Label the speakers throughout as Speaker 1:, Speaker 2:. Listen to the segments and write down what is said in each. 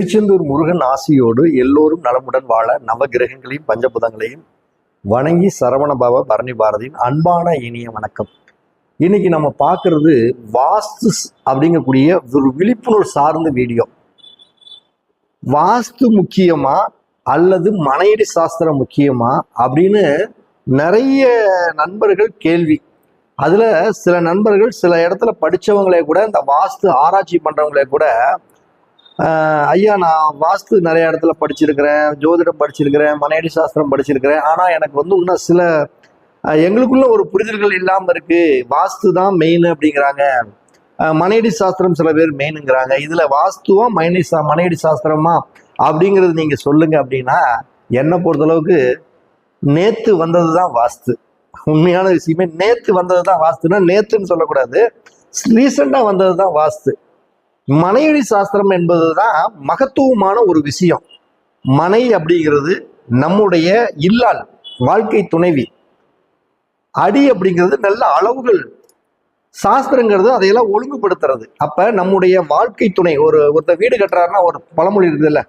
Speaker 1: திருச்செந்தூர் முருகன் ஆசியோடு எல்லோரும் நலமுடன் வாழ நவகிரகங்களையும் பஞ்சபுதங்களையும் வணங்கி சரவண பவ பரணி பாரதியின் அன்பான இனிய வணக்கம். இன்னைக்கு நம்ம பார்க்கறது வாஸ்து அப்படிங்கக்கூடிய ஒரு விழிப்புணர்வு சார்ந்த வீடியோ. வாஸ்து முக்கியமா அல்லது மனையடி சாஸ்திரம் முக்கியமா அப்படின்னு நிறைய நண்பர்கள் கேள்வி. அதுல சில நண்பர்கள் சில இடத்துல படிச்சவங்களே கூட இந்த வாஸ்து ஆராய்ச்சி பண்றவங்களே கூட ஐயா நான் வாஸ்து நிறைய இடத்துல படிச்சிருக்கிறேன் ஜோதிடம் படிச்சிருக்கிறேன் மனையடி சாஸ்திரம் படிச்சிருக்கிறேன். ஆனால் எனக்கு வந்து இன்னும் சில எங்களுக்குள்ள ஒரு புரிதல்கள் இல்லாமல் இருக்கு. வாஸ்து தான் மெயின் அப்படிங்கிறாங்க. மனையடி சாஸ்திரம் சில பேர் மெயினுங்கிறாங்க இதுல வாஸ்துவா மனையடி சா மனையடி சாஸ்திரமா அப்படிங்கிறது நீங்க சொல்லுங்க அப்படின்னா என்னை பொறுத்தளவுக்கு நேத்து வந்தது தான் வாஸ்து. உண்மையான விஷயமே நேத்து வந்தது தான் வாஸ்துன்னா நேத்துன்னு சொல்லக்கூடாது. ரீசெண்டாக வந்தது தான் வாஸ்து. மனையடி சாஸ்திரம் என்பதுதான் மகத்துவமான ஒரு விஷயம். மனை அப்படிங்கிறது நம்முடைய இல்லால் வாழ்க்கை துணைவி. அடி அப்படிங்கிறது நல்ல அளவுகள். சாஸ்திரங்கிறது அதையெல்லாம் ஒழுங்குபடுத்துறது. அப்ப நம்முடைய வாழ்க்கை துணை ஒரு ஒருத்தர் வீடு கட்டுறாருன்னா ஒரு பழமொழி இருக்குதுல்ல.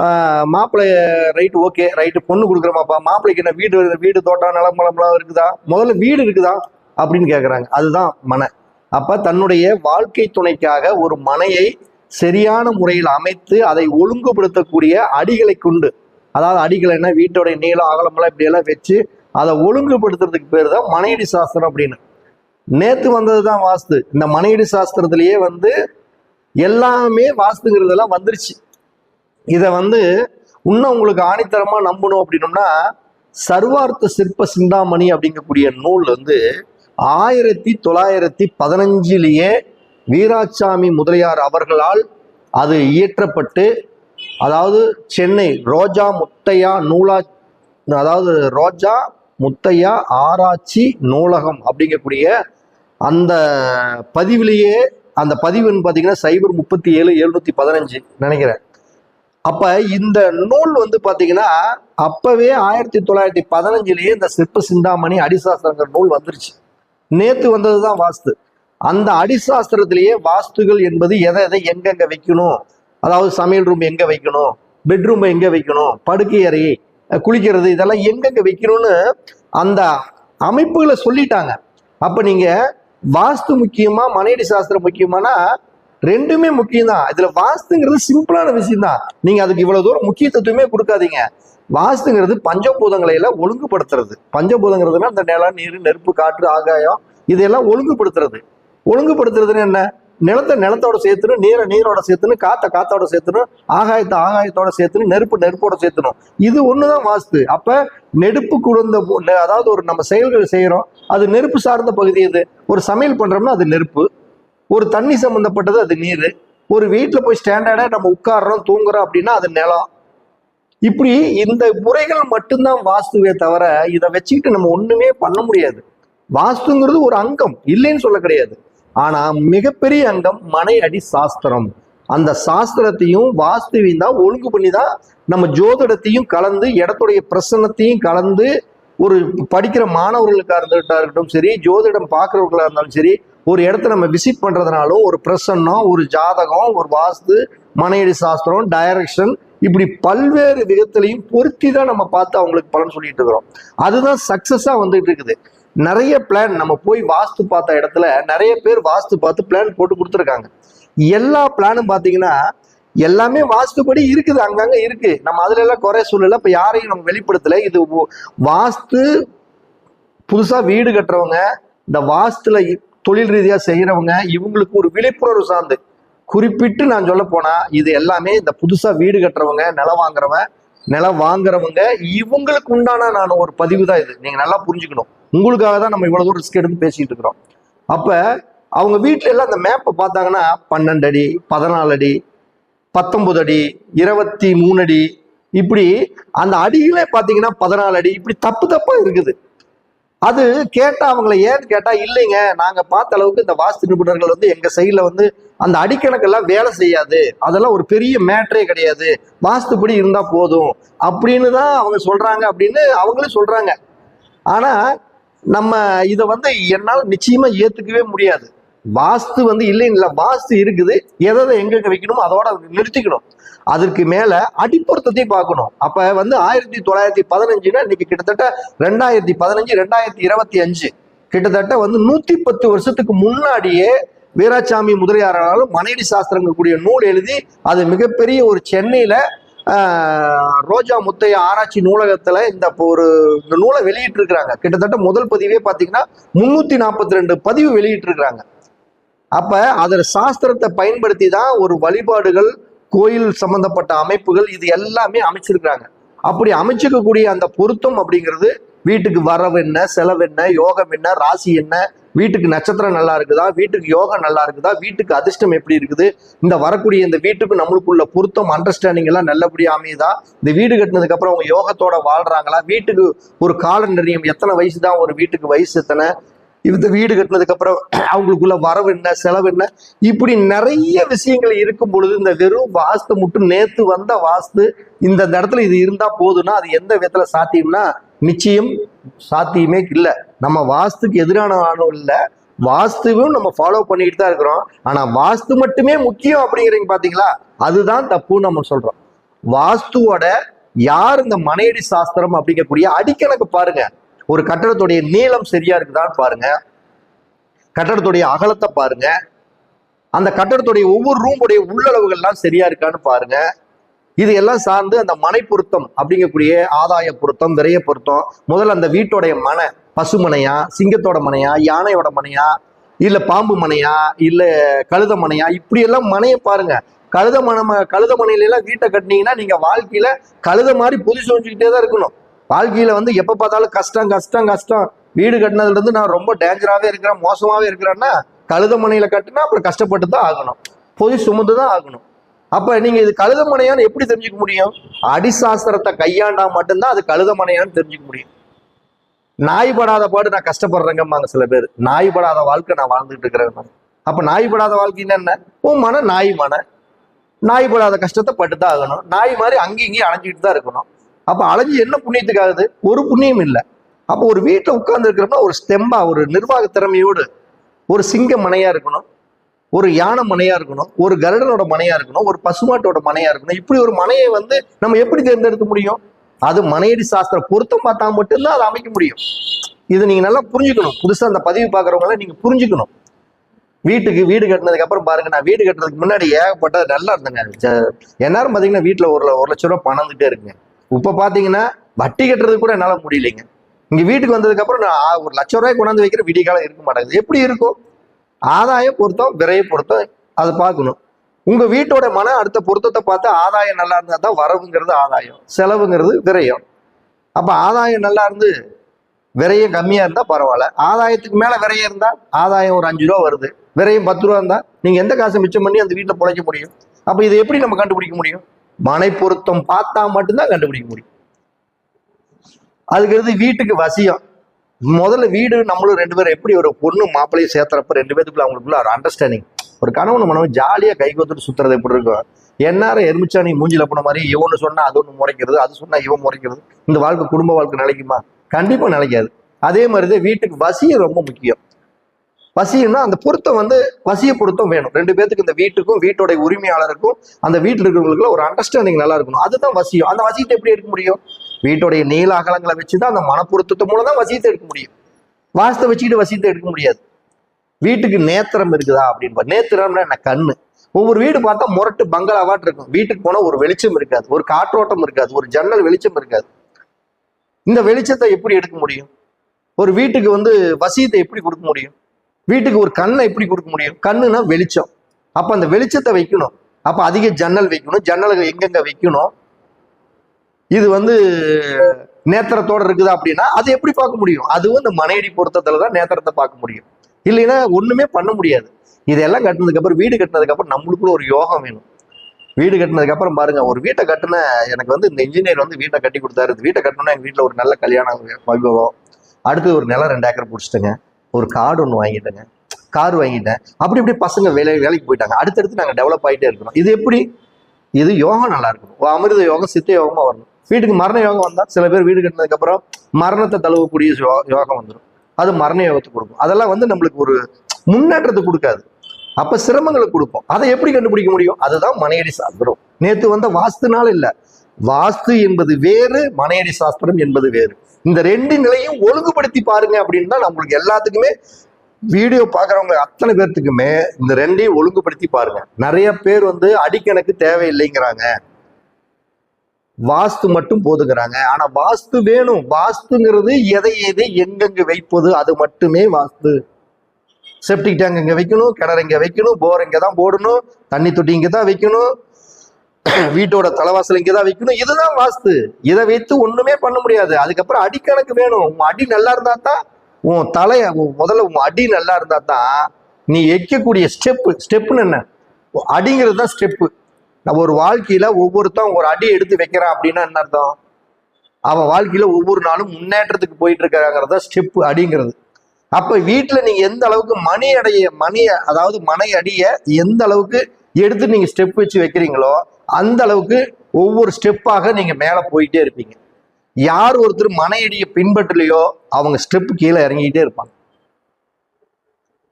Speaker 1: ஆஹ் மாப்பிள்ளை ரைட்டு ஓகே ரைட்டு பொண்ணு கொடுக்குறமாப்பா மாப்பிள்ளைக்கு என்ன வீடு வீடு தோட்டம் நிலம் பழம்லாம் இருக்குதா? முதல்ல வீடு இருக்குதா? அப்படின்னு கேட்குறாங்க அதுதான் மனை. அப்போ தன்னுடைய வாழ்க்கை துணைக்காக ஒரு மனையை சரியான முறையில் அமைத்து அதை ஒழுங்குபடுத்தக்கூடிய அடிகளை கொண்டு அதாவது அடிகள் என்ன வீட்டோடைய நீளம் அகலமெல்லாம் இப்படியெல்லாம் வச்சு அதை ஒழுங்குபடுத்துறதுக்கு பேர் தான் மனையடி சாஸ்திரம் அப்படின்னு. நேற்று வந்தது தான் வாஸ்து. இந்த மனையடி சாஸ்திரத்திலேயே வந்து எல்லாமே வாஸ்துங்கிறதெல்லாம் வந்துருச்சு. இதை வந்து இன்னும் உங்களுக்கு ஆணித்தரமாக நம்பணும் அப்படின்னோம்னா சர்வார்த்த சிற்ப சிந்தாமணி அப்படிங்கக்கூடிய நூல் வந்து ஆயிரத்தி தொள்ளாயிரத்தி பதினஞ்சிலேயே வீராசாமி முதலியார் அவர்களால் அது இயற்றப்பட்டு அதாவது சென்னை ரோஜா முத்தையா நூலா அதாவது ரோஜா முத்தையா ஆராய்ச்சி நூலகம் அப்படிங்கக்கூடிய அந்த பதிவிலேயே அந்த பதிவுன்னு பார்த்தீங்கன்னா சைபர் முப்பத்தி ஏழு எழுநூற்றி பதினஞ்சு நினைக்கிறேன். அப்போ இந்த நூல் வந்து பார்த்தீங்கன்னா அப்பவே ஆயிரத்தி தொள்ளாயிரத்தி பதினஞ்சுலேயே இந்த சிற்ப சிந்தாமணி அடிசாஸ்திரங்கிற நூல் வந்துருச்சு. நேத்து வந்ததுதான் வாஸ்து. அந்த அடிசாஸ்திரத்திலேயே வாஸ்துகள் என்பது எதை எதை எங்கெங்க வைக்கணும்? அதாவது சமையல் ரூம் எங்க வைக்கணும்? பெட்ரூம் எங்க வைக்கணும்? படுக்கை அறை குளிக்கிறது இதெல்லாம் எங்கெங்க வைக்கணும்னு அந்த அமைப்புகளை சொல்லிட்டாங்க. அப்ப நீங்க வாஸ்து முக்கியமா மனையடி சாஸ்திரம் முக்கியமானா ரெண்டுமே முக்கியம் தான் இதுல வாஸ்துங்கிறது சிம்பிளான விஷயம் தான் நீங்க அதுக்கு இவ்வளவு தூரம் முக்கியத்துவமே கொடுக்காதீங்க. வாஸ்துங்கிறது பஞ்சபூதங்களை எல்லாம் ஒழுங்குபடுத்துறது. பஞ்சபூதங்கிறதுனா அந்த நிலம் நீர் நெருப்பு காற்று ஆகாயம் இதெல்லாம் ஒழுங்குபடுத்துறது. ஒழுங்குபடுத்துறதுன்னு என்ன? நிலத்தை நிலத்தோட சேர்த்துணும் நீரை நீரோட சேர்த்துணும் காத்த காத்தோட சேர்த்துணும் ஆகாயத்தை ஆகாயத்தோட சேர்த்துணும் நெருப்பு நெருப்போட சேர்த்துணும். இது ஒண்ணுதான் வாஸ்து. அப்ப நெருப்பு குழந்த அதாவது ஒரு நம்ம செயல்கள் செய்யறோம். அது நெருப்பு சார்ந்த பகுதி இது ஒரு சமையல் பண்றோம்னா அது நெருப்பு. ஒரு தண்ணி சம்மந்தப்பட்டது அது நீர். ஒரு வீட்டில் போய் ஸ்டாண்டர்டாக நம்ம உட்கார்றோம் தூங்குறோம் அப்படின்னா அது நிலம். இப்படி இந்த முறைகள் மட்டும்தான் வாஸ்துவே தவிர இதை வச்சுக்கிட்டு நம்ம ஒன்றுமே பண்ண முடியாது. வாஸ்துங்கிறது ஒரு அங்கம் இல்லைன்னு சொல்ல கிடையாது. ஆனால் மிகப்பெரிய அங்கம் மனை அடி சாஸ்திரம். அந்த சாஸ்திரத்தையும் வாஸ்துவையும் தான் ஒழுங்கு பண்ணி தான் நம்ம ஜோதிடத்தையும் கலந்து இடத்துடைய பிரசன்னத்தையும் கலந்து ஒரு படிக்கிற மாணவர்களுக்காக இருந்துகிட்டா இருக்கட்டும் சரி ஜோதிடம் பார்க்குறவர்களாக இருந்தாலும் சரி ஒரு இடத்த நம்ம விசிட் பண்ணுறதுனாலும் ஒரு பிரசன்னம் ஒரு ஜாதகம் ஒரு வாஸ்து மனையடி சாஸ்திரம் டைரக்ஷன் இப்படி பல்வேறு விதத்திலையும் பொருத்தி தான் நம்ம பார்த்து அவங்களுக்கு பலன் சொல்லிட்டு இருக்கிறோம். அதுதான் சக்சஸா வந்துட்டு இருக்குது. நிறைய பிளான் நம்ம போய் வாஸ்து பார்த்த இடத்துல நிறைய பேர் வாஸ்து பார்த்து பிளான் போட்டு கொடுத்துருக்காங்க. எல்லா பிளானும் பார்த்தீங்கன்னா எல்லாமே வாஸ்துபடி இருக்குது அங்கங்க இருக்கு. நம்ம அதுல எல்லாம் குறை சொல்லல இப்ப யாரையும் நம்ம வெளிப்படுத்தல. இது வாஸ்து புதுசா வீடு கட்டுறவங்க இந்த வாஸ்துல தொழில் ரீதியாக செய்கிறவங்க இவங்களுக்கு ஒரு விழிப்புணர்வு சார்ந்து. குறிப்பிட்டு நான் சொல்ல போனா இது எல்லாமே இந்த புதுசா வீடு கட்டுறவங்க நிலம் வாங்குறவன் நிலம் வாங்குறவங்க இவங்களுக்கு உண்டான நான் ஒரு பதிவு தான் இது. நீங்க நல்லா புரிஞ்சுக்கணும். உங்களுக்காக தான் நம்ம இவ்வளவு தூரம் ரிஸ்க் எடுத்து பேசிட்டு இருக்கிறோம். அப்ப அவங்க வீட்ல எல்லாம் அந்த மேப்பை பார்த்தாங்கன்னா பன்னெண்டு அடி பதினாலு அடி பத்தொன்பது அடி இருபத்தி மூணு அடி இப்படி அந்த அடிகளே பார்த்தீங்கன்னா பதினாலு அடி இப்படி தப்பு தப்பா இருக்குது. அது கேட்டா அவங்கள ஏன்னு கேட்டா இல்லைங்க நாங்க பார்த்த அளவுக்கு இந்த வாஸ்து நிபுணர்கள் வந்து எங்க சைட்ல வந்து அந்த அடிக்கணக்கெல்லாம் வேலை செய்யாது. அதெல்லாம் ஒரு பெரிய மேட்டரே கிடையாது. வாஸ்துப்படி இருந்தா போதும். அப்படின்னு தான் அவங்க சொல்றாங்க அப்படின்னு அவங்களே சொல்றாங்க. ஆனா நம்ம இதை வந்து என்னால் நிச்சயமா ஏத்துக்கவே முடியாது. வாஸ்து வந்து இல்லைன்னு இல்லை வாஸ்து இருக்குது. எதை எதை எங்கெங்க வைக்கணுமோ அதோட நிறுத்திக்கணும். அதற்கு மேல அடிப்பொருத்தத்தையும் பார்க்கணும். அப்ப வந்து ஆயிரத்தி தொள்ளாயிரத்தி பதினஞ்சுன்னா இன்னைக்கு கிட்டத்தட்ட ரெண்டாயிரத்தி பதினஞ்சு ரெண்டாயிரத்தி இருபத்தி அஞ்சு. கிட்டத்தட்ட வந்து நூத்தி பத்து வருஷத்துக்கு முன்னாடியே வீராசாமி முதலியாராலும் மனைவி சாஸ்திரங்கள் கூடிய நூல் எழுதி அது மிகப்பெரிய ஒரு சென்னையில ரோஜா முத்தைய ஆராய்ச்சி நூலகத்துல இந்த இப்போ ஒரு இந்த நூலை வெளியிட்டு இருக்கிறாங்க கிட்டத்தட்ட முதல் பதிவே பாத்தீங்கன்னா முன்னூத்தி நாற்பத்தி ரெண்டு பதிவு வெளியிட்டு இருக்கிறாங்க அப்ப அதில் சாஸ்திரத்தை பயன்படுத்தி தான் ஒரு வழிபாடுகள் கோயில் சம்பந்தப்பட்ட அமைப்புகள் இது எல்லாமே அமைச்சிருக்கிறாங்க. அப்படி அமைச்சிக்கக்கூடிய அந்த பொருத்தம் அப்படிங்கிறது வீட்டுக்கு வரவு என்ன செலவு என்ன யோகம் என்ன ராசி என்ன வீட்டுக்கு நட்சத்திரம் நல்லா இருக்குதா வீட்டுக்கு யோகம் நல்லா இருக்குதா வீட்டுக்கு அதிர்ஷ்டம் எப்படி இருக்குது இந்த வரக்கூடிய இந்த வீட்டுக்கு நம்மளுக்குள்ள பொருத்தம் அண்டர்ஸ்டாண்டிங் எல்லாம் நல்லபடியாக அமையுதா இந்த வீடு கட்டினதுக்கு அப்புறம் அவங்க யோகத்தோட வாழ்றாங்களா வீட்டுக்கு ஒரு கால நிர்ணயம் எத்தனை வயசு தான் ஒரு வீட்டுக்கு வயசு எத்தனை இந்த வீடு கட்டினதுக்கு அப்புறம் அவங்களுக்குள்ள வரவு என்ன செலவு என்ன? இப்படி நிறைய விஷயங்கள் இருக்கும் பொழுது இந்த வெறும் வாஸ்து மட்டும் நேத்து வந்த வாஸ்து இந்த இடத்துல இது இருந்தா போதும்னா அது எந்த விதத்துல சாத்தியம்னா நிச்சயம் சாத்தியமே இல்லை. நம்ம வாஸ்துக்கு எதிரான ஆணும் இல்லை. வாஸ்துவும் நம்ம ஃபாலோ பண்ணிட்டு தான் இருக்கிறோம். ஆனா வாஸ்து மட்டுமே முக்கியம் அப்படிங்கிறீங்க பாத்தீங்களா? அதுதான் தப்புன்னு நம்ம சொல்றோம். வாஸ்துவோட யார் இந்த மனையடி சாஸ்திரம் அப்படிங்கக்கூடிய அடிக்கணக்கு பாருங்க. ஒரு கட்டடத்துடைய நீளம் சரியா இருக்குதான்னு பாருங்க. கட்டடத்துடைய அகலத்தை பாருங்க. அந்த கட்டடத்துடைய ஒவ்வொரு ரூமுடைய உள்ளளவுகள்லாம் சரியா இருக்கான்னு பாருங்க. இது எல்லாம் சார்ந்து அந்த மனை பொருத்தம் அப்படிங்கக்கூடிய ஆதாய பொருத்தம் விரைய பொருத்தம் முதல்ல அந்த வீட்டோடைய மனை பசு மனையா சிங்கத்தோட மனையா யானையோட மனையா இல்ல பாம்பு மனையா இல்ல கழுத மனையா இப்படி எல்லாம் மனையை பாருங்க. கழுத மனை கழுத மனையில எல்லாம் வீட்டை கட்டினீங்கன்னா நீங்க வாழ்க்கையில கழுத மாதிரி புது சொல்லிக்கிட்டே தான் இருக்கணும். வாழ்க்கையில் வந்து எப்போ பார்த்தாலும் கஷ்டம் கஷ்டம் கஷ்டம். வீடு கட்டினதுலேருந்து நான் ரொம்ப டேஞ்சராகவே இருக்கிறேன் மோசமாகவே இருக்கிறேன்னா கழுத மனையில் கட்டினா அப்புறம் கஷ்டப்பட்டு தான் ஆகணும். பொது சுமந்து தான் ஆகணும். அப்போ நீங்கள் இது கழுத மனையான்னு எப்படி தெரிஞ்சுக்க முடியும்? அடிசாஸ்திரத்தை கையாண்டா மட்டும்தான் அது கழுத மனையான்னு தெரிஞ்சுக்க முடியும். நாய் படாத பாடு நான் கஷ்டப்படுறேங்கம்பாங்க சில பேர். நாய் படாத வாழ்க்கை நான் வாழ்ந்துட்டு இருக்கிறேன் அப்போ நாய் படாத வாழ்க்கை என்னென்ன உன் மன நாய் மன. நாய் படாத கஷ்டத்தை பட்டுதான் ஆகணும். நாய் மாதிரி அங்கேயும் இங்கேயும் அணைஞ்சிக்கிட்டு தான் இருக்கணும். அப்போ அலைஞ்சு என்ன புண்ணியத்துக்கு ஆகுது ஒரு புண்ணியம் இல்லை. அப்போ ஒரு வீட்டில் உட்கார்ந்து இருக்கிறோம்னா ஒரு ஸ்டெம்பா ஒரு நிர்வாக திறமையோடு ஒரு சிங்க மனையா இருக்கணும் ஒரு யானை மனையா இருக்கணும் ஒரு கருடனோட மனையா இருக்கணும் ஒரு பசுமாட்டோட மனையா இருக்கணும். இப்படி ஒரு மனையை வந்து நம்ம எப்படி தேர்ந்தெடுக்க முடியும்? அது மனையடி சாஸ்திர பொருத்தம் பார்த்தா மட்டும்தான் அதை அமைக்க முடியும். இது நீங்க நல்லா புரிஞ்சுக்கணும். புதுசா அந்த பதிவு பார்க்குறவங்களாம் நீங்க புரிஞ்சுக்கணும். வீட்டுக்கு வீடு கட்டினதுக்கு அப்புறம் பாருங்க நான் வீடு கட்டுறதுக்கு முன்னாடி ஏகப்பட்டது நல்லா இருந்தேங்க. எல்லாரும் பார்த்தீங்கன்னா வீட்டில் ஒரு ஒரு லட்ச ரூபா பணம் வந்துட்டே இருக்குங்க. இப்போ பார்த்தீங்கன்னா வட்டி கட்டுறதுக்கு கூட என்னால் முடியலைங்க. இங்கே வீட்டுக்கு வந்ததுக்கப்புறம் நான் ஒரு லட்ச ரூபாய் கொண்டாந்து வைக்கிற விடிய காலம் இருக்க மாட்டேங்குது. எப்படி இருக்கும்? ஆதாயம் பொருத்தம் விரைய பொருத்தம் அதை பார்க்கணும். உங்கள் வீட்டோட மன அடுத்த பொருத்தத்தை பார்த்து ஆதாயம் நல்லா இருந்தால் தான் வரவுங்கிறது ஆதாயம் செலவுங்கிறது விரயம். அப்போ ஆதாயம் நல்லா இருந்து விரயம் கம்மியாக இருந்தால் பரவாயில்ல. ஆதாயத்துக்கு மேலே விரையம் இருந்தால் ஆதாயம் ஒரு அஞ்சு ரூபா வருது. விரையும் பத்து ரூபா இருந்தால் நீங்கள் எந்த காசை மிச்சம் பண்ணி அந்த வீட்டில் பிழைக்க முடியும்? அப்போ இதை எப்படி நம்ம கண்டுபிடிக்க முடியும்? மனை பொருத்தம் பார்த்தா மட்டும்தான் கண்டுபிடிக்க முடியும். அதுக்கு வீட்டுக்கு வசியம். முதல்ல வீடு நம்மளும் ரெண்டு பேரும் எப்படி ஒரு பொண்ணு மாப்பிள்ளையும் சேர்த்துறப்ப ரெண்டு பேத்துக்குள்ள அவங்களுக்குள்ள ஒரு அண்டர்ஸ்டாண்டிங் ஒரு கணவன் மனம் ஜாலியா கை கோத்துட்டு சுத்துறது எப்படி இருக்கும்? எந்நேரம் எருமிச்சாணி மூஞ்சில போன மாதிரி இவனு சொன்னா அது ஒன்று முறைக்கிறது அது சொன்னா இவன் முறைக்கிறது. இந்த வாழ்க்கை குடும்ப வாழ்க்கை நிலைக்குமா? கண்டிப்பா நிலைக்காது. அதே மாதிரி தான் வீட்டுக்கு வசியம் ரொம்ப முக்கியம். வசியம்னா அந்த பொருத்தம் வந்து வசிய பொருத்தம் வேணும். ரெண்டு பேத்துக்கு இந்த வீட்டுக்கும் வீட்டோட உரிமையாளருக்கும் அந்த வீட்டில் இருக்கிறவங்களுக்குள்ள ஒரு அண்டர்ஸ்டாண்டிங் நல்லா இருக்கணும். அதுதான் வசியம். அந்த வசியத்தை எப்படி எடுக்க முடியும்? வீட்டோடைய நீள அகலங்களை வச்சுதான் அந்த மனப்பொருத்தத்தை மூலம் தான் வசியத்தை எடுக்க முடியும். வாசத்தை வச்சுக்கிட்டு வசியத்தை எடுக்க முடியாது. வீட்டுக்கு நேத்திரம் இருக்குதா அப்படின்னு நேத்திரம்னா என்ன? கண்ணு. ஒவ்வொரு வீடு பார்த்தா முரட்டு பங்களாவாட்டு இருக்கும். வீட்டுக்கு போனால் ஒரு வெளிச்சம் இருக்காது. ஒரு காற்றோட்டம் இருக்காது. ஒரு ஜன்னல் வெளிச்சம் இருக்காது. இந்த வெளிச்சத்தை எப்படி எடுக்க முடியும்? ஒரு வீட்டுக்கு வந்து வசியத்தை எப்படி கொடுக்க முடியும்? வீட்டுக்கு ஒரு கண்ணை எப்படி கொடுக்க முடியும்? கண்ணுனா வெளிச்சம். அப்போ அந்த வெளிச்சத்தை வைக்கணும். அப்போ அதிக ஜன்னல் வைக்கணும். ஜன்னல்கள் எங்கெங்க வைக்கணும்? இது வந்து நேத்திரத்தோடு இருக்குது அப்படின்னா அது எப்படி பார்க்க முடியும்? அதுவும் இந்த மனையடி பொருத்தத்தில் தான் நேத்திரத்தை பார்க்க முடியும். இல்லைன்னா ஒன்றுமே பண்ண முடியாது. இதெல்லாம் கட்டினதுக்கப்புறம் வீடு கட்டினதுக்கப்புறம் நம்மளுக்குள்ள ஒரு யோகம் வேணும். வீடு கட்டினதுக்கப்புறம் பாருங்க ஒரு வீட்டை கட்டின எனக்கு வந்து இந்த இன்ஜினியர் வந்து வீட்டை கட்டி கொடுத்தாரு. வீட்டை கட்டணும்னா எங்கள் வீட்டில் ஒரு நல்ல கல்யாணம் வைபவம். அடுத்து ஒரு நிலம் ரெண்டு ஏக்கர் பிடிச்சிட்டுங்க. ஒரு கார்டு ஒன்று வாங்கிட்டேங்க. கார் வாங்கிட்டேன். அப்படி இப்படி பசங்க வேலை வேலைக்கு போயிட்டாங்க. அடுத்தடுத்து நாங்கள் டெவலப் ஆகிட்டே இருக்கணும் இது எப்படி? இது யோகம் நல்லா இருக்கணும். ஓ, அமிர்த யோகம் சித்த யோகமாக வரணும். வீட்டுக்கு மரண யோகம் வந்தால் சில பேர் வீடு கட்டினதுக்கப்புறம் மரணத்தை தழுவக்கூடிய யோ- யோகம் வந்துடும் அது மரண யோகத்தை கொடுக்கும். அதெல்லாம் வந்து நம்மளுக்கு ஒரு முன்னேற்றத்தை கொடுக்காது. அப்போ சிரமங்களை கொடுக்கும். அதை எப்படி கண்டுபிடிக்க முடியும்? அதுதான் மனையடி சாஸ்திரம். நேற்று வந்த வாஸ்துனால இல்லை. வாஸ்து என்பது வேறு மனையடி சாஸ்திரம் என்பது வேறு. இந்த ரெண்டு நிலையும் ஒழுங்குபடுத்தி பாருங்க அப்படின்னு தான் நம்மளுக்கு எல்லாத்துக்குமே வீடியோ பார்க்குறவங்க அத்தனை பேர்த்துக்குமே இந்த ரெண்டையும் ஒழுங்குபடுத்தி பாருங்க. நிறைய பேர் வந்து அடிக்கணக்கு தேவையில்லைங்கிறாங்க. வாஸ்து மட்டும் போதுங்கிறாங்க. ஆனா வாஸ்து வேணும். வாஸ்துங்கிறது எதை எதை எங்கெங்க வைப்பது அது மட்டுமே வாஸ்து. செப்டிக் டேங்க் இங்க வைக்கணும் கிணறு இங்க வைக்கணும் போர் இங்க தான் போடணும் தண்ணி தொட்டி இங்க தான் வைக்கணும் வீட்டோட தலைவாசல் இங்கே தான் வைக்கணும். இதுதான் வாஸ்து. இதை வைத்து ஒண்ணுமே பண்ண முடியாது. அதுக்கப்புறம் அடிக்கணக்கு வேணும். உன் அடி நல்லா இருந்தா தான் உன் தலைய உன் முதல்ல உன் அடி நல்லா இருந்தா தான் நீ வைக்கக்கூடிய ஸ்டெப்பு ஸ்டெப்புன்னு என்ன? அடிங்கிறது தான் ஸ்டெப்பு நம்ம ஒரு வாழ்க்கையில ஒவ்வொருத்தன் ஒரு அடி எடுத்து வைக்கிறான் அப்படின்னா என்ன அர்த்தம்? அவன் வாழ்க்கையில ஒவ்வொரு நாளும் முன்னேற்றத்துக்கு போயிட்டு இருக்காங்கிறத ஸ்டெப்பு அடிங்கிறது. அப்ப வீட்டுல நீங்க எந்த அளவுக்கு மணி அடைய மணிய அதாவது மனை அடிய எந்த அளவுக்கு எடுத்து நீங்க ஸ்டெப் வச்சு வைக்கிறீங்களோ அந்த அளவுக்கு ஒவ்வொரு ஸ்டெப்பாக நீங்க மேலே போயிட்டே இருப்பீங்க. யார் ஒருத்தர் மனையடியை பின்பற்றலையோ அவங்க ஸ்டெப் கீழே இறங்கிக்கிட்டே இருப்பாங்க.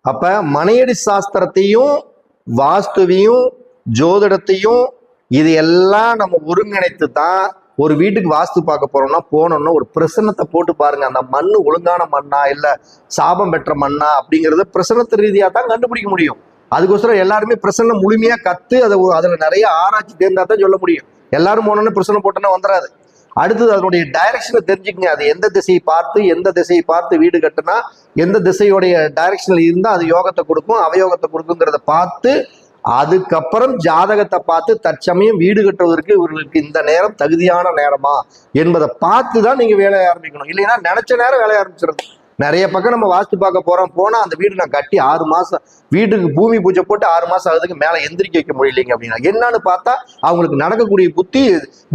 Speaker 1: அப்ப மனையடி சாஸ்திரத்தையும் வாஸ்துவையும் ஜோதிடத்தையும் இது எல்லாம் நம்ம ஒருங்கிணைத்து தான் ஒரு வீட்டுக்கு வாஸ்து பார்க்க போறோம்னா போனோம்னா ஒரு பிரசன்னத்தை போட்டு பாருங்க. அந்த மண்ணு ஒழுங்கான மண்ணா இல்லை சாபம் பெற்ற மண்ணா அப்படிங்கிறத பிரசனத்து ரீதியாக தான் கண்டுபிடிக்க முடியும். அதுக்கோசரம் எல்லாருமே பிரசனை முழுமையா கத்து அதை அதுல நிறைய ஆராய்ச்சி தேர்ந்தா தான் சொல்ல முடியும். எல்லாரும் போனோன்னு பிரசனை போட்டோன்னா வந்துடாது அடுத்தது அதனுடைய டைரக்ஷனை தெரிஞ்சுக்கங்க. அது எந்த திசையை பார்த்து எந்த திசையை பார்த்து வீடு கட்டுனா எந்த திசையுடைய டைரக்ஷன்ல இருந்தா அது யோகத்தை கொடுக்கும் அவயோகத்தை கொடுக்குங்கிறத பார்த்து அதுக்கப்புறம் ஜாதகத்தை பார்த்து தற்சமயம் வீடு கட்டுவதற்கு இவர்களுக்கு இந்த நேரம் தகுதியான நேரமா என்பதை பார்த்து தான் நீங்க வேலையை ஆரம்பிக்கணும். இல்லைன்னா நினைச்ச நேரம் வேலையை ஆரம்பிச்சிருது நிறைய பக்கம் நம்ம வாஸ்து பார்க்க போறோம். போனா அந்த வீடு நான் கட்டி ஆறு மாசம் வீட்டுக்கு பூமி பூஜை போட்டு ஆறு மாசம் ஆகுதுக்கு மேல எந்திரிக்க வைக்க முடியலைங்க அப்படின்னா என்னன்னு பார்த்தா அவங்களுக்கு நடக்கக்கூடிய புத்தி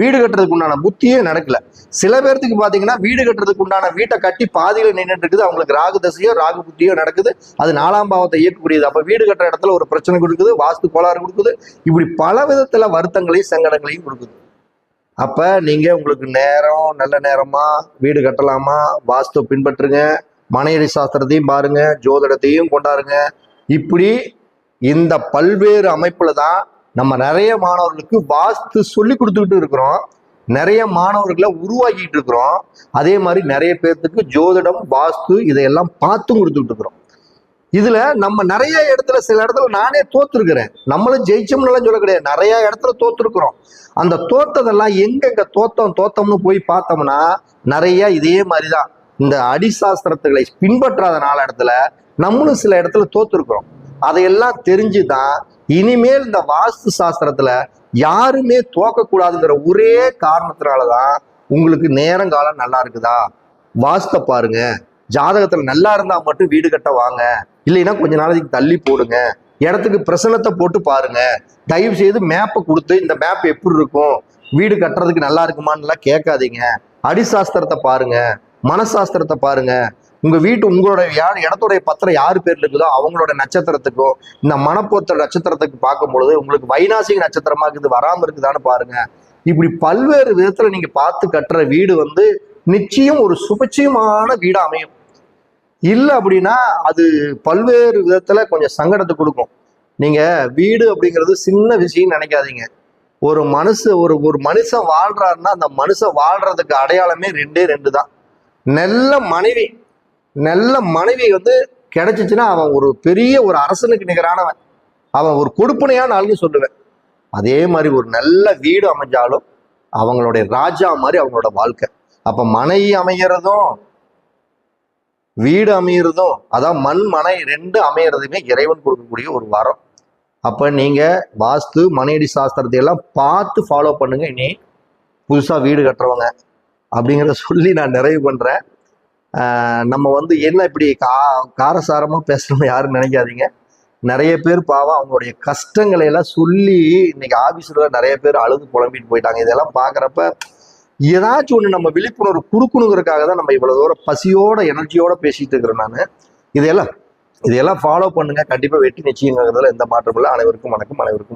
Speaker 1: வீடு கட்டுறதுக்கு உண்டான புத்தியே நடக்கல. சில பேர்த்துக்கு பாத்தீங்கன்னா வீடு கட்டுறதுக்கு உண்டான வீட்டை கட்டி பாதியில நின்றுட்டு இருக்குது. அவங்களுக்கு ராகு தசையோ ராகு புத்தியோ நடக்குது. அது நாலாம் பாவத்தை இயக்கக்கூடியது. அப்ப வீடு கட்டுற இடத்துல ஒரு பிரச்சனை கொடுக்குது வாஸ்து கோளாறு கொடுக்குது. இப்படி பல விதத்துல வருத்தங்களையும் சங்கடங்களையும் கொடுக்குது. அப்ப நீங்க உங்களுக்கு நேரம் நல்ல நேரமா வீடு கட்டலாமா? வாஸ்து பின்பற்றுங்க. மனையடி சாஸ்திரத்தையும் பாருங்க. ஜோதிடத்தையும் கொண்டாருங்க. இப்படி இந்த பல்வேறு அமைப்புல தான் நம்ம நிறைய மாணவர்களுக்கு வாஸ்து சொல்லி கொடுத்துக்கிட்டு இருக்கிறோம். நிறைய மாணவர்களை உருவாக்கிட்டு இருக்கிறோம். அதே மாதிரி நிறைய பேர்த்துக்கு ஜோதிடம் வாஸ்து இதையெல்லாம் பார்த்தும் கொடுத்துக்கிட்டு இருக்கிறோம். இதுல நம்ம நிறைய இடத்துல சில இடத்துல நானே தோத்துருக்கிறேன். நம்மளும் ஜெயிச்சோம்னுலாம் சொல்ல கிடையாது. நிறைய இடத்துல தோத்துருக்குறோம். அந்த தோத்ததெல்லாம் எங்கெங்க தோத்தம் தோத்தம்னு போய் பார்த்தோம்னா நிறைய இதே மாதிரிதான். இந்த அடிசாஸ்திரத்துகளை பின்பற்றாத நாள் இடத்துல நம்மளும் சில இடத்துல தோத்துருக்குறோம். அதையெல்லாம் தெரிஞ்சுதான் இனிமேல் இந்த வாஸ்து சாஸ்திரத்துல யாருமே தோக்கக்கூடாதுங்கிற ஒரே காரணத்தினாலதான் உங்களுக்கு நேரங்காலம் நல்லா இருக்குதா? வாஸ்த பாருங்க. ஜாதகத்துல நல்லா இருந்தா மட்டும் வீடு கட்ட வாங்க. இல்லைன்னா கொஞ்ச நாளைக்கு தள்ளி போடுங்க. இடத்துக்கு பிரசனத்தை போட்டு பாருங்க. தயவு செய்து மேப்பை கொடுத்து இந்த மேப் எப்படி இருக்கும்? வீடு கட்டுறதுக்கு நல்லா இருக்குமான்லாம் கேட்காதீங்க. அடிசாஸ்திரத்தை பாருங்க. மனசாஸ்திரத்தை பாருங்க. உங்க வீட்டு உங்களோட யார் இடத்துடைய பத்திரம் யார் பேர்ல இருக்குதோ அவங்களோட நட்சத்திரத்துக்கும் இந்த மனப்போத்த நட்சத்திரத்துக்கு பார்க்கும் பொழுது உங்களுக்கு வைநாசிக நட்சத்திரமா இருக்குது வராம இருக்குதான்னு பாருங்க. இப்படி பல்வேறு விதத்துல நீங்க பார்த்து கட்டுற வீடு வந்து நிச்சயம் ஒரு சுபட்சியமான வீடா அமையும். இல்லை அப்படின்னா அது பல்வேறு விதத்தில் கொஞ்சம் சங்கடத்தை கொடுக்கும். நீங்கள் வீடு அப்படிங்கிறது சின்ன விஷயம் நினைக்காதீங்க. ஒரு மனுஷ ஒரு ஒரு மனுஷன் வாழ்றாருன்னா அந்த மனுஷன் வாழ்றதுக்கு அடையாளமே ரெண்டே ரெண்டு தான். நல்ல மனைவி நல்ல மனைவி வந்து கிடைச்சிச்சுன்னா அவன் ஒரு பெரிய ஒரு அரசனுக்கு நிகரானவன். அவன் ஒரு கொடுப்பனையான ஆளுன்னு சொல்லுவேன். அதே மாதிரி ஒரு நல்ல வீடு அமைஞ்சாலும் அவங்களுடைய ராஜா மாதிரி அவங்களோட வாழ்க்கை. அப்போ மனைவி அமைகிறதும் வீடு அமையிறதும் அதான் மண் மனை ரெண்டு அமையிறதுமே இறைவன் கொடுக்கக்கூடிய ஒரு வரம். அப்போ நீங்கள் வாஸ்து மனையடி சாஸ்திரத்தை எல்லாம் பார்த்து ஃபாலோ பண்ணுங்க. இனி புதுசாக வீடு கட்டுறவங்க அப்படிங்கிறத சொல்லி நான் நிறைவு பண்ணுறேன் நம்ம வந்து என்ன இப்படி கா காரசாரமாக பேசுகிறோம் யாரும் நினைக்காதீங்க. நிறைய பேர் பாவம் அவங்களுடைய கஷ்டங்களை எல்லாம் சொல்லி இன்னைக்கு ஆஃபீஸில் நிறைய பேர் அழுது புலம்பிட்டு போயிட்டாங்க. இதெல்லாம் பார்க்குறப்ப ஏதாச்சும் ஒன்று நம்ம விழிப்புணர்வு கொடுக்கணுங்கிறதுக்காக தான் நம்ம இவ்வளவு தூரம் பசியோட எனர்ஜியோட பேசிட்டு இருக்கிறேன் நான். இதெல்லாம் இதையெல்லாம் ஃபாலோ பண்ணுங்க. கண்டிப்பா வெற்றி நிச்சயங்கிறதுல எந்த மாற்றமும் இல்லை. அனைவருக்கும் வணக்கம். அனைவருக்கும்